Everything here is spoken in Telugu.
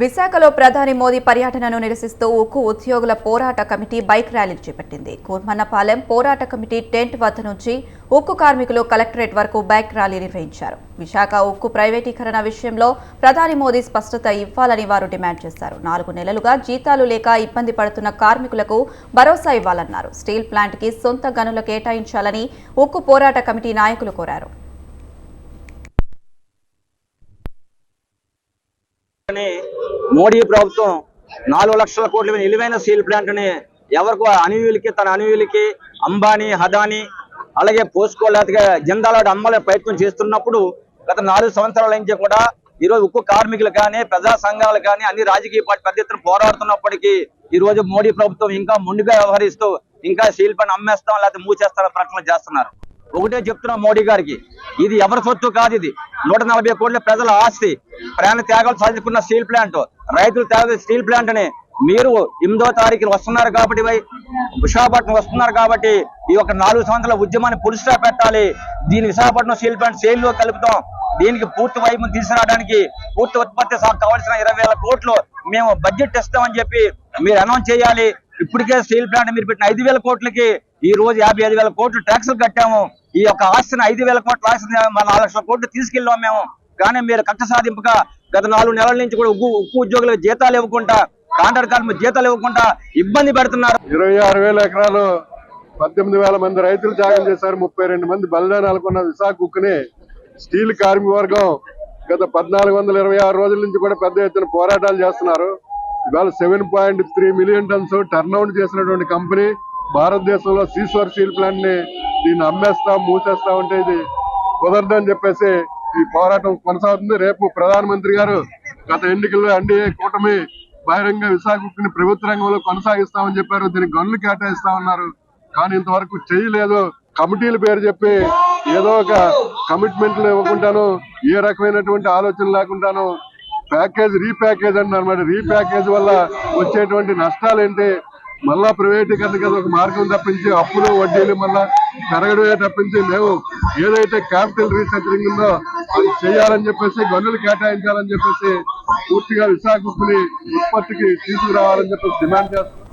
విశాఖలో ప్రధాని మోదీ పర్యటనను నిరసిస్తూ ఉక్కు ఉద్యోగుల పోరాట కమిటీ బైక్ ర్యాలీ చేపట్టింది. కూర్మన్నపాలెం పోరాట కమిటీ టెంట్ వద్ద నుంచి ఉక్కు కార్మికులు కలెక్టరేట్ వరకు బైక్ ర్యాలీ నిర్వహించారు. విశాఖ ఉక్కు ప్రైవేటీకరణ విషయంలో ప్రధాని మోదీ స్పష్టత ఇవ్వాలని వారు డిమాండ్ చేశారు. నాలుగు నెలలుగా జీతాలు లేక ఇబ్బంది పడుతున్న కార్మికులకు భరోసా ఇవ్వాలన్నారు. స్టీల్ ప్లాంట్కి సొంత గనులు కేటాయించాలని ఉక్కు పోరాట కమిటీ నాయకులు కోరారు. మోడీ ప్రభుత్వం నాలుగు లక్షల కోట్ల విలువైన స్టీల్ ప్లాంట్ని ఎవరికి అనుయులకి తన అనుయులకి అంబానీ హదాని అలాగే పోసుకోలేదుగా లేకపోతే జిందాల అమ్మలే ప్రయత్నం చేస్తున్నప్పుడు గత నాలుగు సంవత్సరాల నుంచి కూడా ఈరోజు ఉక్కు కార్మికులు కానీ ప్రజా సంఘాలు కానీ అన్ని రాజకీయ పార్టీ పెద్ద ఎత్తున పోరాడుతున్నప్పటికీ ఈ రోజు మోడీ ప్రభుత్వం ఇంకా ముందుగా వ్యవహరిస్తూ ఇంకా స్టీల్ ప్లాంట్ అమ్మేస్తాం లేకపోతే మూసేస్తామని ప్రకటన చేస్తున్నారు. ఒకటే చెప్తున్నా మోడీ గారికి ఇది ఎవరి సొత్తు కాదు ఇది. నూట నలభై కోట్ల ప్రజల ఆస్తి ప్రాణ త్యాగాలు సాధించుకున్న స్టీల్ ప్లాంట్. రైతులు త్యాగ స్టీల్ ప్లాంట్ని మీరు ఎనిమిదో తారీఖున వస్తున్నారు కాబట్టి వై- విశాఖపట్నం వస్తున్నారు కాబట్టి ఈ యొక్క నాలుగు సంవత్సరాల ఉద్యమాన్ని పురుషుగా పెట్టాలి. దీని విశాఖపట్నం స్టీల్ ప్లాంట్ సేల్లో కలుపుతాం. దీనికి పూర్తి వైపు తీసుకురావడానికి పూర్తి ఉత్పత్తి కావాల్సిన ఇరవై వేల కోట్లు మేము బడ్జెట్ ఇస్తామని చెప్పి మీరు అనౌన్స్ చేయాలి. ఇప్పటికే స్టీల్ ప్లాంట్ మీరు పెట్టిన ఐదు వేల కోట్లకి ఈ రోజు యాభై ఐదు వేల కోట్లు ట్యాక్సులు కట్టాము. ఈ యొక్క ఆస్తిని ఐదు వేల కోట్ల ఆస్తిని మా నాలుగు లక్షల కోట్లు తీసుకెళ్ళాం మేము. కానీ మీరు కక్ష సాధింపుగా గత నాలుగు నెలల నుంచి కూడా ఉక్కు ఉక్కు ఉద్యోగులకు జీతాలు ఇవ్వకుండా కాంట్రాక్ట్ కార్మికులకు జీతాలు ఇవ్వకుండా ఇబ్బంది పెడుతున్నారు. ఇరవై ఆరు వేల ఎకరాలు పద్దెనిమిది వేల మంది రైతులు త్యాగం చేశారు. ముప్పై రెండు మంది బలిదానాలు కొన్న విశాఖ ఉక్కుని స్టీల్ కార్మిక వర్గం గత పద్నాలుగు వందల ఇరవై ఆరు రోజుల నుంచి కూడా పెద్ద ఎత్తున పోరాటాలు చేస్తున్నారు. ఇవాళ seven point three million tons turn out చేసినటువంటి కంపెనీ భారతదేశంలో సీసోర్ స్టీల్ ప్లాంట్ని దీన్ని అమ్మేస్తాం మూసేస్తాం అంటే ఇది కుదరదని చెప్పేసి ఈ పోరాటం కొనసాగుతుంది. రేపు ప్రధానమంత్రి గారు గత ఎన్నికల్లో ఎన్డీఏ కూటమి బహిరంగ విశాఖని ప్రభుత్వ రంగంలో కొనసాగిస్తామని చెప్పారు. దీనికి గనులు కేటాయిస్తామన్నారు కానీ ఇంతవరకు చేయలేదు. కమిటీల పేరు చెప్పి ఏదో ఒక కమిట్మెంట్లు ఇవ్వకుండాను ఏ రకమైనటువంటి ఆలోచన లేకుండాను ప్యాకేజ్ రీప్యాకేజ్ అంటున్నారు మరి. రీప్యాకేజ్ వల్ల వచ్చేటువంటి నష్టాలు ఏంటి? మళ్ళా ప్రైవేటీకరణకి ఒక మార్గం తప్పించి అప్పులు వడ్డీలు మళ్ళా పెరగడమే తప్పించి మేము ఏదైతే క్యాపిటల్ రీసెర్చింగ్ ఉందో అది చేయాలని చెప్పేసి గనులు కేటాయించాలని చెప్పేసి పూర్తిగా విశాఖ ఉత్పత్తికి తీసుకురావాలని చెప్పేసి డిమాండ్ చేస్తున్నారు